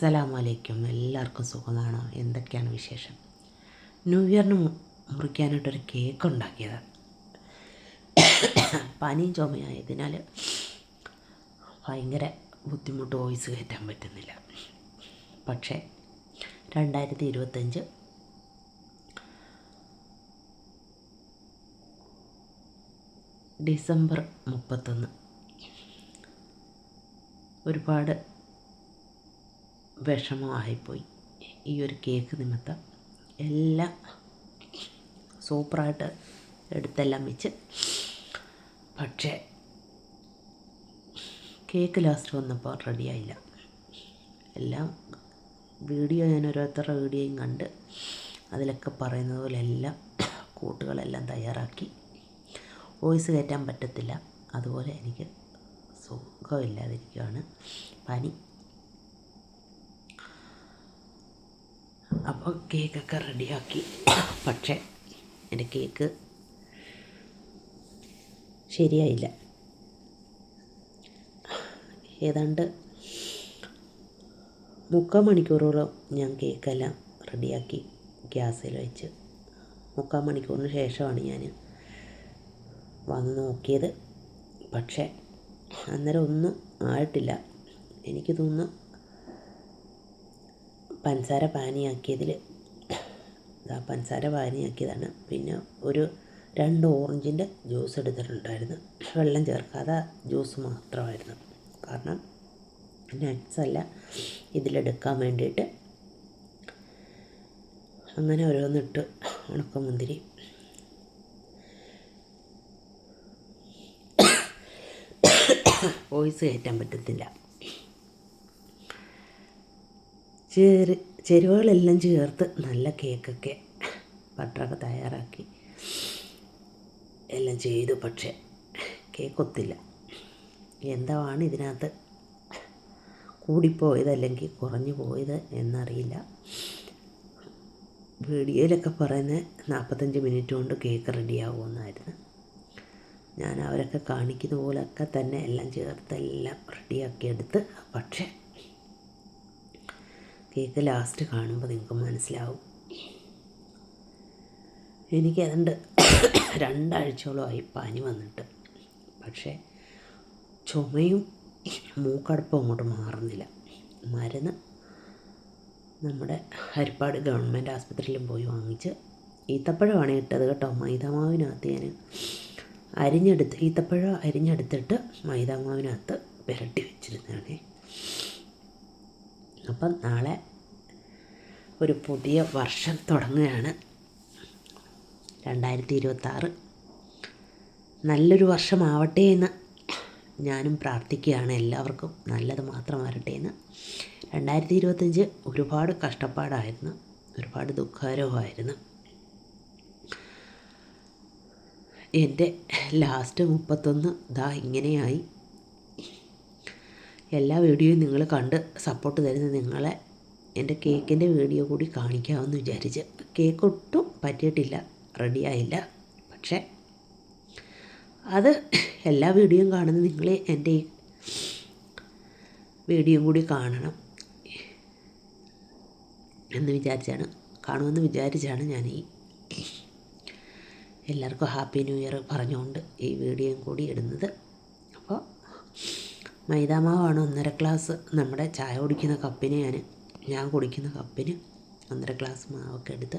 അസ്സലാമലൈക്കും. എല്ലാവർക്കും സുഖമാണ്? എന്തൊക്കെയാണ് വിശേഷം? ന്യൂ ഇയറിന് മുറിക്കാനായിട്ടൊരു കേക്ക് ഉണ്ടാക്കിയത്. പനിയും ചുമയായതിനാൽ ഭയങ്കര ബുദ്ധിമുട്ട് വോയിസ് കയറ്റാൻ പറ്റുന്നില്ല. പക്ഷേ രണ്ടായിരത്തി ഇരുപത്തഞ്ച് ഡിസംബർ മുപ്പത്തൊന്ന് ഒരുപാട് വിഷമമായിപ്പോയി. ഈ ഒരു കേക്ക് നിമിത്തം എല്ലാം സൂപ്പറായിട്ട് എടുത്തെല്ലാം വെച്ച്. പക്ഷേ കേക്ക് ലാസ്റ്റ് വന്നപ്പോൾ റെഡിയായില്ല എല്ലാം വീഡിയോ ഞാൻ ഓരോരുത്തരുടെ വീഡിയോയും കണ്ട് അതിലൊക്കെ പറയുന്നത് പോലെ എല്ലാം കൂട്ടുകളെല്ലാം തയ്യാറാക്കി. വോയിസ് കയറ്റാൻ പറ്റത്തില്ല. അതുപോലെ എനിക്ക് സുഖമില്ലാതിരിക്കുകയാണ് പനി അപ്പോൾ കേക്കൊക്കെ റെഡിയാക്കി. പക്ഷേ എന്റെ കേക്ക് ശരിയായില്ല. ഏതാണ്ട് മുക്കാൽ മണിക്കൂറോളം ഞാൻ കേക്കെല്ലാം റെഡിയാക്കി ഗ്യാസിൽ വെച്ച്. മുക്കാൽ മണിക്കൂറിന് ശേഷമാണ് ഞാൻ വന്ന് നോക്കിയത്. പക്ഷേ അന്നേരം ഒന്നും ആയിട്ടില്ല. എനിക്ക് തോന്നുന്നു പഞ്ചസാര പാനിയാക്കിയതിൽ ആ പഞ്ചസാര പാനിയാക്കിയതാണ്. പിന്നെ ഒരു രണ്ട് ഓറഞ്ചിന്റെ ജ്യൂസ് എടുത്തിട്ടുണ്ടായിരുന്നു. വെള്ളം ചേർക്കാതെ ജ്യൂസ് മാത്രമായിരുന്നു. കാരണം നട്ട്സ് അല്ല ഇതിലെടുക്കാൻ വേണ്ടിയിട്ട്. അങ്ങനെ ഓരോന്നിട്ട് ഉണക്കമുന്തിരി വോയിസ് കയറ്റാൻ പറ്റത്തില്ല. ചേര് ചേരുവകളെല്ലാം ചേർത്ത് നല്ല കേക്കൊക്കെ ബട്ടറൊക്കെ തയ്യാറാക്കി. എല്ലാം ചെയ്തു പക്ഷേ കേക്ക് ഒത്തില്ല എന്താണ് ഇതിനകത്ത് കൂടിപ്പോയത് അല്ലെങ്കിൽ കുറഞ്ഞു പോയത് എന്നറിയില്ല. വീഡിയോയിലൊക്കെ പറയുന്നത് നാൽപ്പത്തഞ്ച് മിനിറ്റ് കൊണ്ട് കേക്ക് റെഡിയാകുമെന്നായിരുന്നു ഞാൻ അവരൊക്കെ കാണിക്കുന്ന പോലൊക്കെ തന്നെ എല്ലാം ചേർത്ത് എല്ലാം റെഡിയാക്കി എടുത്ത് പക്ഷേ കേക്ക് ലാസ്റ്റ് കാണുമ്പോൾ നിങ്ങൾക്ക് മനസ്സിലാവും. എനിക്ക് ഏതാണ്ട് രണ്ടാഴ്ചയോളമായി പനി വന്നിട്ട്. പക്ഷേ ചുമയും മൂക്കടപ്പും അങ്ങോട്ട് മാറുന്നില്ല. മരുന്ന് നമ്മുടെ ഹരിപ്പാട് ഗവൺമെന്റ് ആസ്പത്രിയിലും പോയി വാങ്ങിച്ച് ഈത്തപ്പഴമാണ് ഇട്ടത് കേട്ടോ. മൈദാമാവിനകത്ത് ഞാൻ അരിഞ്ഞെടുത്ത് ഈത്തപ്പഴം അരിഞ്ഞെടുത്തിട്ട് മൈദാമാവിനകത്ത് പുരട്ടി വെച്ചിരുന്നതാണേ. അപ്പം നാളെ ഒരു പുതിയ വർഷം തുടങ്ങുകയാണ്. രണ്ടായിരത്തി ഇരുപത്താറ് നല്ലൊരു വർഷമാവട്ടെ എന്ന് ഞാനും പ്രാർത്ഥിക്കുകയാണ് എല്ലാവർക്കും. നല്ലത് മാത്രം വരട്ടെ എന്ന്. രണ്ടായിരത്തി ഇരുപത്തഞ്ച് ഒരുപാട് കഷ്ടപ്പാടായിരുന്നു. ഒരുപാട് ദുഃഖകരവുമായിരുന്നു. എന്റെ ലാസ്റ്റ് മുപ്പത്തൊന്ന് ദാ ഇങ്ങനെയായി. എല്ലാ വീഡിയോയും നിങ്ങൾ കണ്ട് സപ്പോർട്ട് തരുന്ന നിങ്ങളെ എന്റെ കേക്കിന്റെ വീഡിയോ കൂടി കാണിക്കാമെന്ന് വിചാരിച്ച്. കേക്ക് ഒട്ടും പറ്റിയിട്ടില്ല റെഡിയായില്ല പക്ഷേ അത് എല്ലാ വീഡിയോയും കാണുന്ന നിങ്ങൾ എന്റെ ഈ വീഡിയോ കൂടി കാണണം എന്ന് വിചാരിച്ചാണ് കാണുമെന്ന് വിചാരിച്ചാണ് ഞാൻ ഈ എല്ലാവർക്കും ഹാപ്പി ന്യൂ ഇയർ പറഞ്ഞുകൊണ്ട് ഈ വീഡിയോയും കൂടി ഇടുന്നത്. മൈദാമാവാണ് ഒന്നര ഗ്ലാസ്. നമ്മുടെ ചായ കുടിക്കുന്ന കപ്പിന് ഞാൻ ഞാൻ കുടിക്കുന്ന കപ്പിന് ഒന്നര ഗ്ലാസ് മാവൊക്കെ എടുത്ത്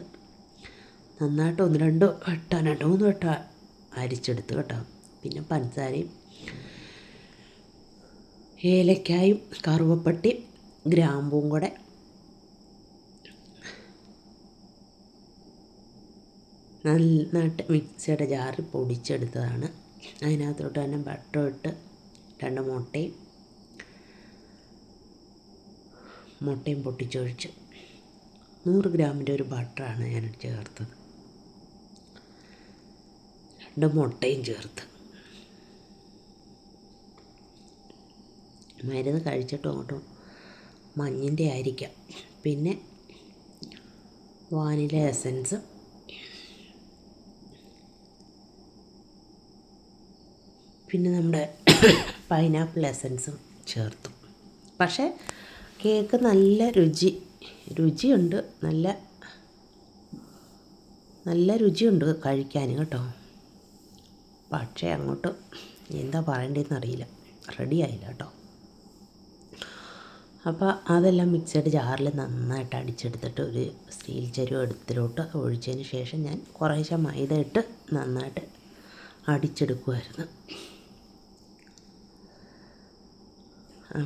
നന്നായിട്ട് ഒന്ന് രണ്ട് വട്ട രണ്ട് മൂന്ന് വട്ട അരിച്ചെടുത്ത് കേട്ടോ. പിന്നെ പഞ്ചസാരയും ഏലക്കായും കറുവപ്പട്ടി ഗ്രാമ്പും കൂടെ നന്നായിട്ട് മിക്സിയുടെ ജാറിൽ പൊടിച്ചെടുത്തതാണ്. അതിനകത്തോട്ട് തന്നെ ബട്ടർ ഇട്ട് രണ്ട് മുട്ടയും മുട്ടയും പൊട്ടിച്ചൊഴിച്ച് നൂറ് ഗ്രാമിന്റെ ഒരു ബട്ടറാണ് ഞാൻ ചേർത്തത്. രണ്ട് മുട്ടയും ചേർത്ത്. മരുന്ന് കഴിച്ചിട്ടും അങ്ങോട്ടും മഞ്ഞിന്റെ ആയിരിക്കാം. പിന്നെ വാനില എസൻസ് പിന്നെ നമ്മുടെ പൈനാപ്പിൾ എസൻസും ചേർത്തു. പക്ഷേ കേക്ക് നല്ല രുചി രുചിയുണ്ട്. നല്ല നല്ല രുചിയുണ്ട് കഴിക്കാൻ കേട്ടോ. പക്ഷേ അങ്ങോട്ട് എന്താ പറയേണ്ടതെന്ന് അറിയില്ല. റെഡി ആയില്ല കേട്ടോ. അപ്പോൾ അതെല്ലാം മിക്സഡ് ജാറിൽ നന്നായിട്ട് അടിച്ചെടുത്തിട്ട് ഒരു സ്റ്റീൽ ചരുവ എടുത്തിലോട്ട് ഒഴിച്ചതിന് ശേഷം ഞാൻ കുറേശ്ശെ മൈദ ഇട്ട് നന്നായിട്ട് അടിച്ചെടുക്കുമായിരുന്നു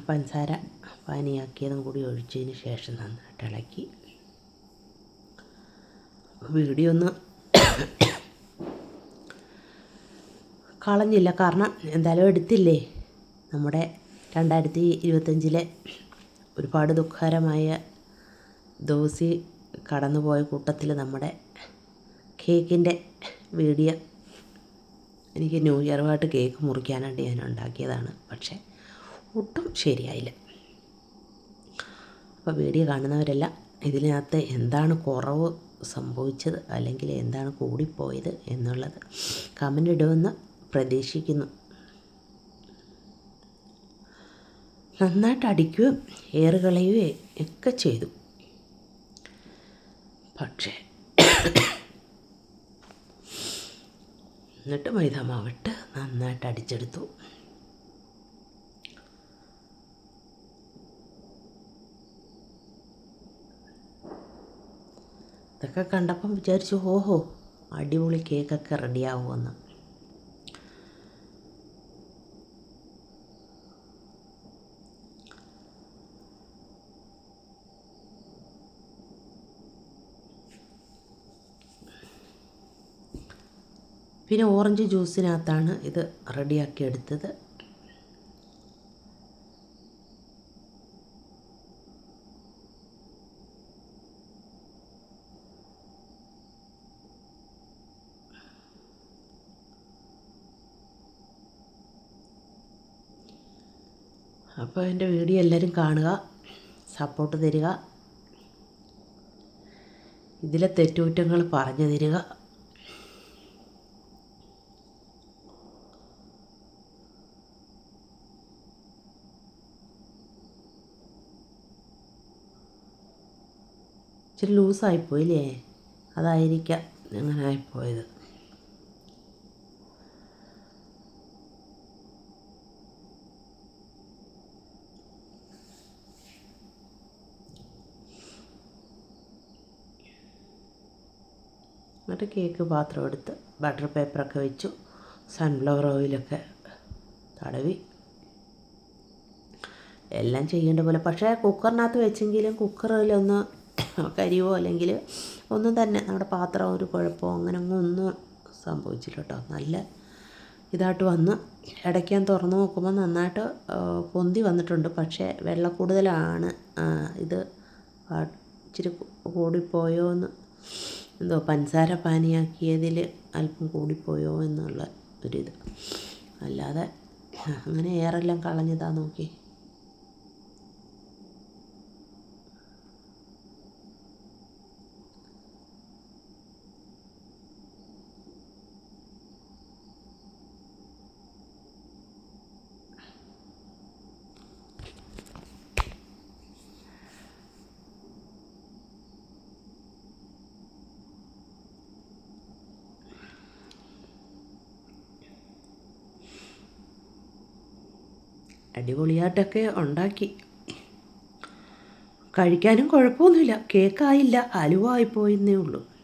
പഞ്ചസാര പാനിയാക്കിയതും കൂടി ഒഴിച്ചതിന് ശേഷം നന്നായിട്ട് ഇളക്കി. വീഡിയോ ഒന്ന് കളഞ്ഞില്ല. കാരണം എന്തായാലും എടുത്തില്ലേ? നമ്മുടെ രണ്ടായിരത്തി ഇരുപത്തഞ്ചിലെ ഒരുപാട് ദുഃഖകരമായ ദോസി കടന്നുപോയ കൂട്ടത്തിൽ നമ്മുടെ കേക്കിന്റെ വീഡിയോ എനിക്ക് ന്യൂ ഇയറുമായിട്ട് കേക്ക് മുറിക്കാനായിട്ട് ഞാൻ ഉണ്ടാക്കിയതാണ്. പക്ഷേ ഒട്ടും ശരിയായില്ല. അപ്പോൾ വീഡിയോ കാണുന്നവരെല്ലാം ഇതിനകത്ത് എന്താണ് കുറവ് സംഭവിച്ചത് അല്ലെങ്കിൽ എന്താണ് കൂടിപ്പോയത് എന്നുള്ളത് കമന്റ് ഇടുമെന്ന് പ്രതീക്ഷിക്കുന്നു. നന്നായിട്ട് അടിക്കുകയും ഏറുകളയുകയും ഒക്കെ ചെയ്തു. പക്ഷേ എന്നിട്ട് മൈദാമാവിട്ട് നന്നായിട്ട് അടിച്ചെടുത്തു. ഇതൊക്കെ കണ്ടപ്പം വിചാരിച്ചു ഓഹോ അടിപൊളി കേക്കൊക്കെ റെഡിയാവുമെന്ന്. പിന്നെ ഓറഞ്ച് ജ്യൂസിനകത്താണ് ഇത് റെഡിയാക്കി എടുത്തത് അപ്പോൾ എന്റെ വീഡിയോ എല്ലാവരും കാണുക സപ്പോർട്ട് തരിക. ഇതിലെ തെറ്റുകുറ്റങ്ങൾ പറഞ്ഞു തരിക. ഇച്ചിരി ലൂസായിപ്പോയില്ലേ അതായിരിക്കാം അങ്ങനെ ആയിപ്പോയത്. എന്നിട്ട് കേക്ക് പാത്രം എടുത്ത് ബട്ടർ പേപ്പറൊക്കെ വെച്ചു. സൺഫ്ലവർ ഓയിലൊക്കെ തടവി. എല്ലാം ചെയ്യേണ്ട പോലെ. പക്ഷേ കുക്കറിനകത്ത് വെച്ചെങ്കിലും കുക്കറിലൊന്ന് കരിയോ അല്ലെങ്കിൽ ഒന്നും തന്നെ നമ്മുടെ പാത്രം ഒരു കുഴപ്പമോ അങ്ങനെ ഒന്നും സംഭവിച്ചില്ല കേട്ടോ. നല്ല ഇതായിട്ട് വന്ന് ഇടയ്ക്ക് ഞാൻ തുറന്ന് നോക്കുമ്പോൾ നന്നായിട്ട് പൊന്തി വന്നിട്ടുണ്ട്. പക്ഷേ വെള്ളം കൂടുതലാണ് ഇത് ഇച്ചിരി കൂടിപ്പോയോ എന്ന് എന്തോ പഞ്ചസാര പാനിയാക്കിയതിൽ അല്പം കൂടിപ്പോയോ എന്നുള്ള ഒരിത്. അല്ലാതെ അങ്ങനെ ഏറെല്ലാം കളഞ്ഞതാ നോക്കി. അടിപൊളിയായിട്ടൊക്കെ ഉണ്ടാക്കി. കഴിക്കാനും കുഴപ്പമൊന്നുമില്ല. കേക്കായില്ല. അലുവായിപ്പോയെന്നേ ഉള്ളൂ.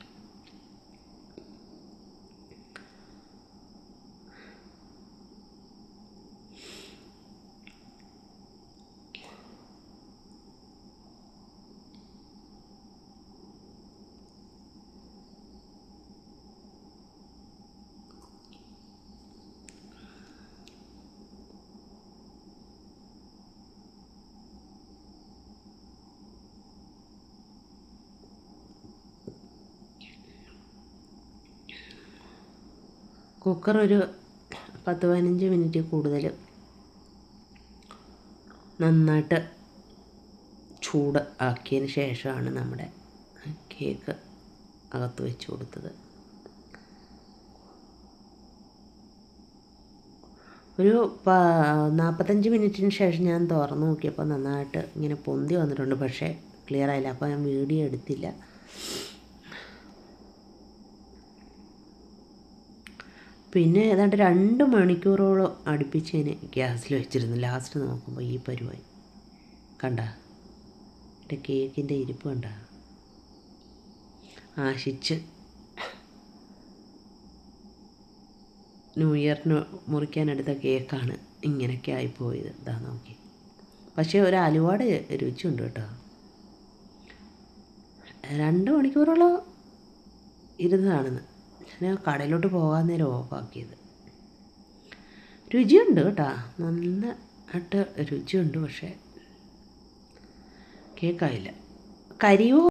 കുക്കർ ഒരു പത്ത് പതിനഞ്ച് മിനിറ്റ് കൂടുതൽ നന്നായിട്ട് ചൂട് ആക്കിയതിന് ശേഷമാണ് നമ്മുടെ കേക്ക് അകത്ത് വെച്ച് കൊടുത്തത്. ഒരു നാൽപ്പത്തഞ്ച് മിനിറ്റിന് ശേഷം ഞാൻ തുറന്നു നോക്കിയപ്പോൾ നന്നായിട്ട് ഇങ്ങനെ പൊന്തി വന്നിട്ടുണ്ട്. പക്ഷേ ക്ലിയർ ആയില്ല. അപ്പോൾ ഞാൻ വീഡിയോ എടുത്തില്ല. പിന്നെ ഏതാണ്ട് രണ്ട് മണിക്കൂറോളം അടുപ്പിച്ച് ഞാൻ ഗ്യാസിൽ വെച്ചിരുന്നു. ലാസ്റ്റ് നോക്കുമ്പോൾ ഈ പരുവായി കണ്ട? എന്റെ കേക്കിന്റെ ഇരിപ്പ് കണ്ട? ആശിച്ച്. ന്യൂ ഇയറിന് മുറിക്കാനെടുത്ത കേക്കാണ് ഇങ്ങനെയൊക്കെ ആയിപ്പോയത്. ഇതാ നോക്കി. പക്ഷേ ഒരു അലുവാട് രുചിയുണ്ട് കേട്ടോ. രണ്ട് മണിക്കൂറോളം ഇരുന്നതാണെന്ന്. ഞാൻ കടയിലോട്ട് പോകാൻ നേരം ഓഫാക്കിയത് രുചിയുണ്ട് കേട്ടോ. നന്നായിട്ട് രുചിയുണ്ട് പക്ഷേ കേക്കായില്ല. കരിയോ